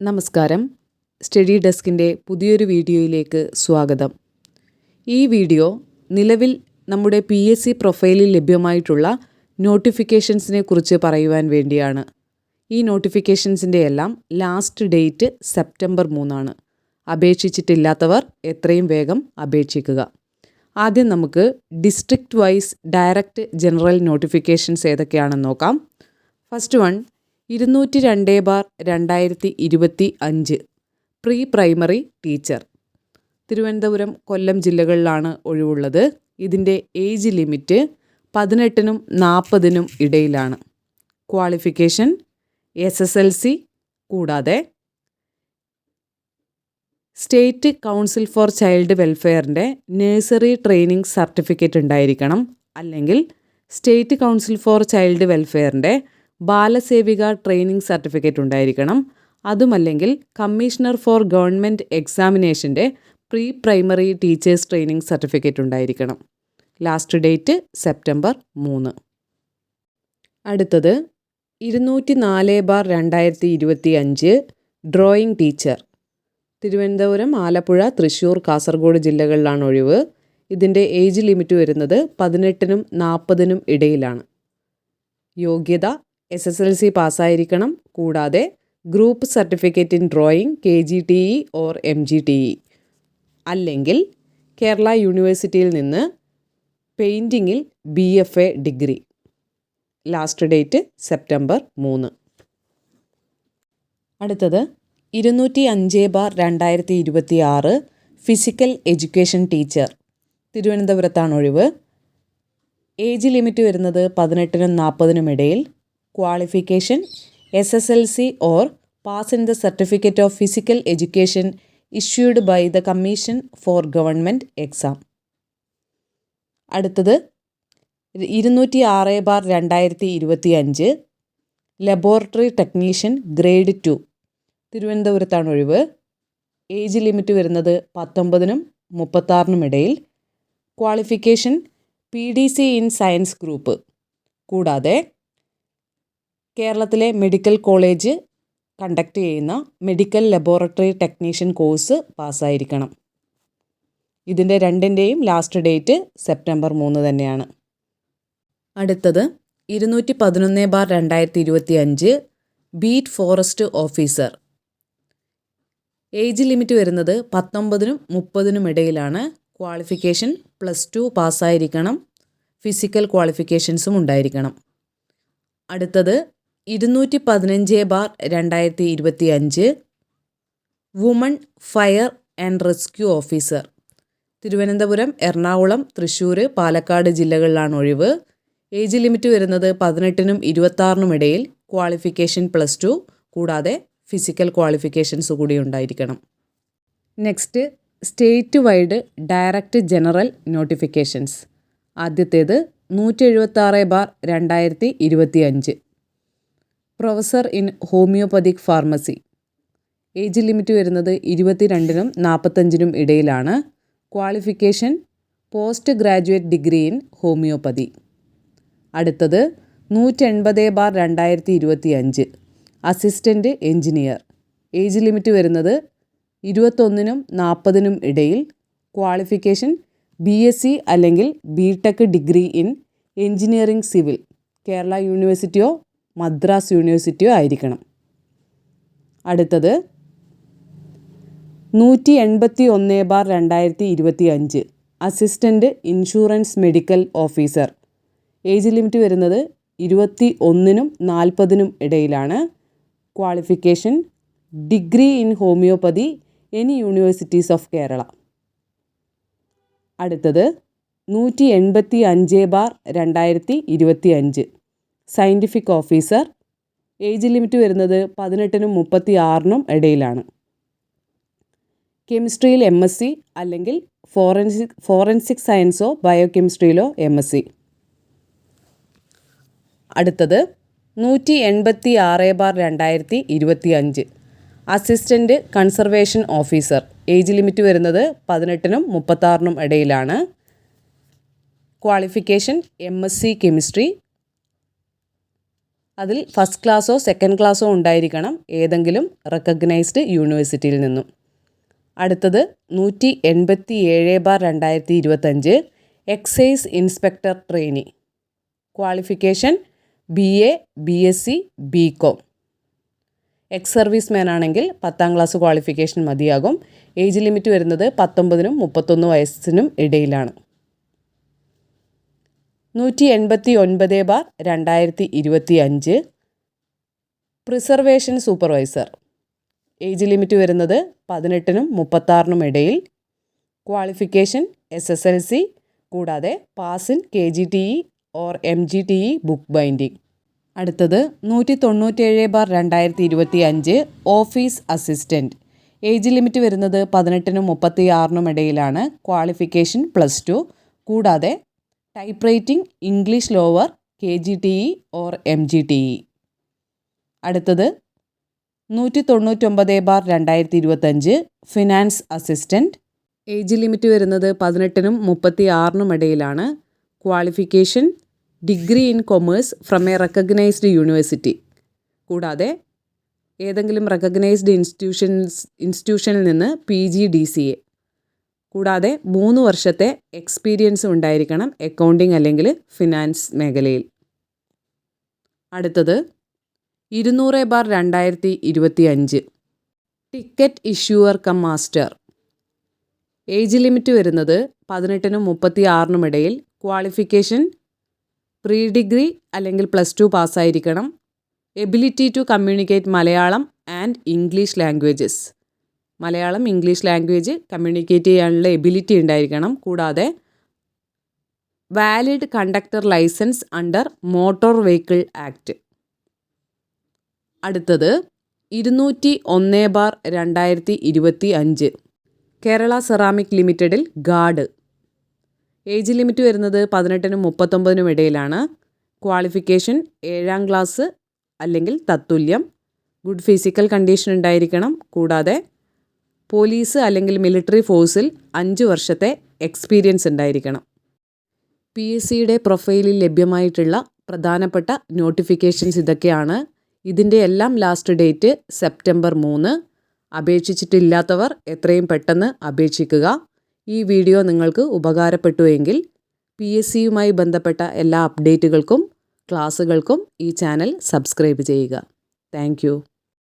നമസ്കാരം. സ്റ്റഡി ഡെസ്കിന്റെ പുതിയൊരു വീഡിയോയിലേക്ക് സ്വാഗതം. ഈ വീഡിയോ നിലവിൽ നമ്മുടെ പി എസ് സി പ്രൊഫൈലിൽ ലഭ്യമായിട്ടുള്ള നോട്ടിഫിക്കേഷൻസിനെ കുറിച്ച് പറയുവാൻ വേണ്ടിയാണ്. ഈ നോട്ടിഫിക്കേഷൻസിന്റെ എല്ലാം ലാസ്റ്റ് ഡേറ്റ് സെപ്റ്റംബർ മൂന്നാണ്. അപേക്ഷിച്ചിട്ടില്ലാത്തവർ എത്രയും വേഗം അപേക്ഷിക്കുക. ആദ്യം നമുക്ക് district wise direct general notifications ഏതൊക്കെയാണെന്ന് നോക്കാം. ഫസ്റ്റ് വൺ ഇരുന്നൂറ്റി രണ്ട് ബാർ രണ്ടായിരത്തി ഇരുപത്തി അഞ്ച് pre primary teacher. Thiruvananthapuram Kollam ജില്ലകളിലാണ് ഒഴിവുള്ളത്. ഇതിന്റെ ഏജ് ലിമിറ്റ് പതിനെട്ടിനും നാൽപ്പതിനും ഇടയിലാണ്. Qualification S S L C കൂടാതെ സ്റ്റേറ്റ് കൗൺസിൽ ഫോർ ചൈൽഡ് വെൽഫെയറിന്റെ നഴ്സറി ട്രെയിനിങ് സർട്ടിഫിക്കറ്റ് ഉണ്ടായിരിക്കണം. അല്ലെങ്കിൽ സ്റ്റേറ്റ് കൗൺസിൽ ഫോർ ചൈൽഡ് വെൽഫെയറിന്റെ ബാലസേവിക ട്രെയിനിങ് സർട്ടിഫിക്കറ്റ് ഉണ്ടായിരിക്കണം. അതുമല്ലെങ്കിൽ commissioner for government എക്സാമിനേഷന്റെ pre primary teachers training certificate ഉണ്ടായിരിക്കണം. ലാസ്റ്റ് ഡേറ്റ് സെപ്റ്റംബർ മൂന്ന്. അടുത്തത് ഇരുന്നൂറ്റി നാല് ബാർ രണ്ടായിരത്തി ഇരുപത്തി അഞ്ച് ഡ്രോയിങ് ടീച്ചർ. തിരുവനന്തപുരം ആലപ്പുഴ തൃശ്ശൂർ കാസർഗോഡ് ജില്ലകളിലാണ് ഒഴിവ്. ഇതിന്റെ ഏജ് ലിമിറ്റ് വരുന്നത് പതിനെട്ടിനും നാൽപ്പതിനും ഇടയിലാണ്. യോഗ്യത എസ് എസ് എൽ സി പാസ്സായിരിക്കണം. കൂടാതെ group certificate in drawing K G T E or M G T E. അല്ലെങ്കിൽ കേരള യൂണിവേഴ്സിറ്റിയിൽ നിന്ന് പെയിന്റിങ്ങിൽ B F A degree. Last date September മൂന്ന്. അടുത്തത് ഇരുന്നൂറ്റി അഞ്ച് ബാർ രണ്ടായിരത്തി ഇരുപത്തി ആറ് ഫിസിക്കൽ എഡ്യൂക്കേഷൻ ടീച്ചർ. തിരുവനന്തപുരത്താണ് ഒഴിവ് ഏജ് ലിമിറ്റ് വരുന്നത് പതിനെട്ടിനും നാൽപ്പതിനും ഇടയിൽ. Qualification S S L C or pass in the certificate of physical education issued by the commission for government exam അടുത്തത് ഇരുന്നൂറ്റി ആറ് ബാർ രണ്ടായിരത്തി ഇരുപത്തി അഞ്ച് ലബോറട്ടറി ടെക്നീഷ്യൻ ഗ്രേഡ് ടു തിരുവനന്തപുരത്താണ് ഒഴിവ് ഏജ് ലിമിറ്റ് വരുന്നത് പത്തൊമ്പതിനും മുപ്പത്താറിനും ഇടയിൽ. Qualification P D C in science group കൂടാതെ കേരളത്തിലെ മെഡിക്കൽ കോളേജ് കണ്ടക്ട് ചെയ്യുന്ന മെഡിക്കൽ ലബോറട്ടറി ടെക്നീഷ്യൻ കോഴ്സ് പാസ്സായിരിക്കണം. ഇതിന്റെ രണ്ടിന്റെയും ലാസ്റ്റ് ഡേറ്റ് സെപ്റ്റംബർ മൂന്ന് തന്നെയാണ്. അടുത്തത് ഇരുന്നൂറ്റി പതിനൊന്ന് ബാർ രണ്ടായിരത്തി ഇരുപത്തി അഞ്ച് beat forest officer. Age limit വരുന്നത് പത്തൊമ്പതിനും മുപ്പതിനും ഇടയിലാണ്. ക്വാളിഫിക്കേഷൻ പ്ലസ് ടു പാസ്സായിരിക്കണം. ഫിസിക്കൽ ക്വാളിഫിക്കേഷൻസും ഉണ്ടായിരിക്കണം. അടുത്തത് ഇരുന്നൂറ്റി പതിനഞ്ച് ബാർ രണ്ടായിരത്തി ഇരുപത്തി അഞ്ച് woman fire and rescue officer. Thiruvananthapuram Ernakulam Thrissur Palakkad ജില്ലകളിലാണ് ഒഴിവ്. ഏജ് ലിമിറ്റ് വരുന്നത് പതിനെട്ടിനും ഇരുപത്താറിനും ഇടയിൽ. ക്വാളിഫിക്കേഷൻ പ്ലസ് ടു കൂടാതെ ഫിസിക്കൽ ക്വാളിഫിക്കേഷൻസ് കൂടി ഉണ്ടായിരിക്കണം. Next state wide direct general notifications. ആദ്യത്തേത് നൂറ്റി എഴുപത്താറ് ബാർ രണ്ടായിരത്തി ഇരുപത്തി അഞ്ച് professor in homoeopathic pharmacy. Age limit വരുന്നത് ഇരുപത്തിരണ്ടിനും നാൽപ്പത്തഞ്ചിനും ഇടയിലാണ്. Qualification post graduate degree in homoeopathy. അടുത്തത് നൂറ്റെൺപത് ബാർ രണ്ടായിരത്തി ഇരുപത്തി അഞ്ച് അസിസ്റ്റന്റ് എഞ്ചിനീയർ ഏജ് ലിമിറ്റ് വരുന്നത് ഇരുപത്തൊന്നിനും നാൽപ്പതിനും ഇടയിൽ. ക്വാളിഫിക്കേഷൻ ബി എസ് സി അല്ലെങ്കിൽ B tech degree in engineering civil Kerala യൂണിവേഴ്സിറ്റിയോ Madras യൂണിവേഴ്സിറ്റിയോ ആയിരിക്കണം. അടുത്തത് നൂറ്റി എൺപത്തി ഒന്ന് ബാർ രണ്ടായിരത്തി ഇരുപത്തി അഞ്ച് assistant insurance medical officer. Age limit വരുന്നത് ഇരുപത്തി ഒന്നിനും നാൽപ്പതിനും ഇടയിലാണ്. Qualification degree in homoeopathy any universities of Kerala. അടുത്തത് നൂറ്റി എൺപത്തി അഞ്ച് ബാർ രണ്ടായിരത്തി ഇരുപത്തി അഞ്ച് സയന്റിഫിക് ഓഫീസർ. ഏജ് ലിമിറ്റ് വരുന്നത് പതിനെട്ടിനും മുപ്പത്തി ആറിനും ഇടയിലാണ്. കെമിസ്ട്രിയിൽ എം എസ് സി അല്ലെങ്കിൽ ഫോറൻസിക് ഫോറൻസിക് സയൻസോ ബയോ കെമിസ്ട്രിയിലോ എം എസ് സി. അടുത്തത് നൂറ്റി എൺപത്തി ആറ് ബാർ രണ്ടായിരത്തി ഇരുപത്തി അഞ്ച് assistant conservation officer. Age limit വരുന്നത് പതിനെട്ടിനും മുപ്പത്താറിനും ഇടയിലാണ്. Qualification M S C chemistry അതിൽ ഫസ്റ്റ് ക്ലാസ്സോ സെക്കൻഡ് ക്ലാസ്സോ ഉണ്ടായിരിക്കണം ഏതെങ്കിലും റെക്കഗ്നൈസ്ഡ് യൂണിവേഴ്സിറ്റിയിൽ നിന്നും. അടുത്തത് നൂറ്റി എൺപത്തി ഏഴ് ബാർ രണ്ടായിരത്തി ഇരുപത്തഞ്ച് excise inspector trainee qualification B A B S C B com ex service man ആണെങ്കിൽ പത്താം ക്ലാസ് ക്വാളിഫിക്കേഷൻ മതിയാകും. ഏജ് ലിമിറ്റ് വരുന്നത് പത്തൊമ്പതിനും മുപ്പത്തൊന്ന് വയസ്സിനും ഇടയിലാണ്. നൂറ്റി എൺപത്തി ഒൻപത് ബാർ രണ്ടായിരത്തി ഇരുപത്തി അഞ്ച് പ്രിസർവേഷൻ സൂപ്പർവൈസർ. ഏജ് ലിമിറ്റ് വരുന്നത് പതിനെട്ടിനും മുപ്പത്താറിനും ഇടയിൽ. Qualification S S L C കൂടാതെ pass in K G T E or M G T E book binding. അടുത്തത് നൂറ്റി തൊണ്ണൂറ്റേഴ് ബാർ രണ്ടായിരത്തി ഇരുപത്തി അഞ്ച് ഓഫീസ് അസിസ്റ്റന്റ് ഏജ് ലിമിറ്റ് വരുന്നത് പതിനെട്ടിനും മുപ്പത്തി ആറിനും ഇടയിലാണ് ക്വാളിഫിക്കേഷൻ പ്ലസ് ടു കൂടാതെ typewriting English lower K G T E or M G T E. അടുത്തത് നൂറ്റി തൊണ്ണൂറ്റൊമ്പത് ബാർ രണ്ടായിരത്തി ഇരുപത്തഞ്ച് ഫിനാൻസ് അസിസ്റ്റന്റ് ഏജ് ലിമിറ്റ് വരുന്നത് പതിനെട്ടിനും മുപ്പത്തി ആറിനും ഇടയിലാണ്. Qualification degree in commerce from a recognised university. കൂടാതെ ഏതെങ്കിലും റെക്കഗ്നൈസ്ഡ് ഇൻസ്റ്റിറ്റ്യൂഷൻസ് ഇൻസ്റ്റിറ്റ്യൂഷനിൽ നിന്ന് P G D C A. കൂടാതെ മൂന്ന് വർഷത്തെ എക്സ്പീരിയൻസ് ഉണ്ടായിരിക്കണം അക്കൗണ്ടിംഗ് അല്ലെങ്കിൽ ഫിനാൻസ് മേഖലയിൽ. അടുത്തത് ഇരുന്നൂറ് ബാർ രണ്ടായിരത്തി ഇരുപത്തി അഞ്ച് ticket issuer cum master age limit വരുന്നത് പതിനെട്ടിനും മുപ്പത്തി ആറിനും ഇടയിൽ ക്വാളിഫിക്കേഷൻ പ്രീ ഡിഗ്രി അല്ലെങ്കിൽ plus two പാസ്സായിരിക്കണം ability to communicate Malayalam and English languages Malayalam English language communicate ചെയ്യാനുള്ള എബിലിറ്റി ഉണ്ടായിരിക്കണം. കൂടാതെ valid conductor licence under motor vehicle act അടുത്തത് ഇരുന്നൂറ്റി ഒന്ന് ബാർ രണ്ടായിരത്തി ഇരുപത്തി അഞ്ച്. കേരള സെറാമിക് ലിമിറ്റഡിൽ ഗാർഡ് ഏജ് ലിമിറ്റ് വരുന്നത് പതിനെട്ടിനും മുപ്പത്തൊമ്പതിനും ഇടയിലാണ്. ക്വാളിഫിക്കേഷൻ ഏഴാം ക്ലാസ് അല്ലെങ്കിൽ തത്തുല്യം. ഗുഡ് ഫിസിക്കൽ കണ്ടീഷൻ ഉണ്ടായിരിക്കണം. കൂടാതെ പോലീസ് അല്ലെങ്കിൽ മിലിറ്ററി ഫോഴ്സിൽ അഞ്ച് വർഷത്തെ എക്സ്പീരിയൻസ് ഉണ്ടായിരിക്കണം. പി എസ് സിയുടെ പ്രൊഫൈലിൽ ലഭ്യമായിട്ടുള്ള പ്രധാനപ്പെട്ട നോട്ടിഫിക്കേഷൻസ് ഇതൊക്കെയാണ്. ഇതിന്റെ എല്ലാം ലാസ്റ്റ് ഡേറ്റ് സെപ്റ്റംബർ മൂന്ന്. അപേക്ഷിച്ചിട്ടില്ലാത്തവർ എത്രയും പെട്ടെന്ന് അപേക്ഷിക്കുക. ഈ വീഡിയോ നിങ്ങൾക്ക് ഉപകാരപ്പെട്ടുവെങ്കിൽ പി എസ് സിയുമായി ബന്ധപ്പെട്ട എല്ലാ അപ്ഡേറ്റുകൾക്കും ക്ലാസ്സുകൾക്കും ഈ ചാനൽ സബ്സ്ക്രൈബ് ചെയ്യുക. താങ്ക്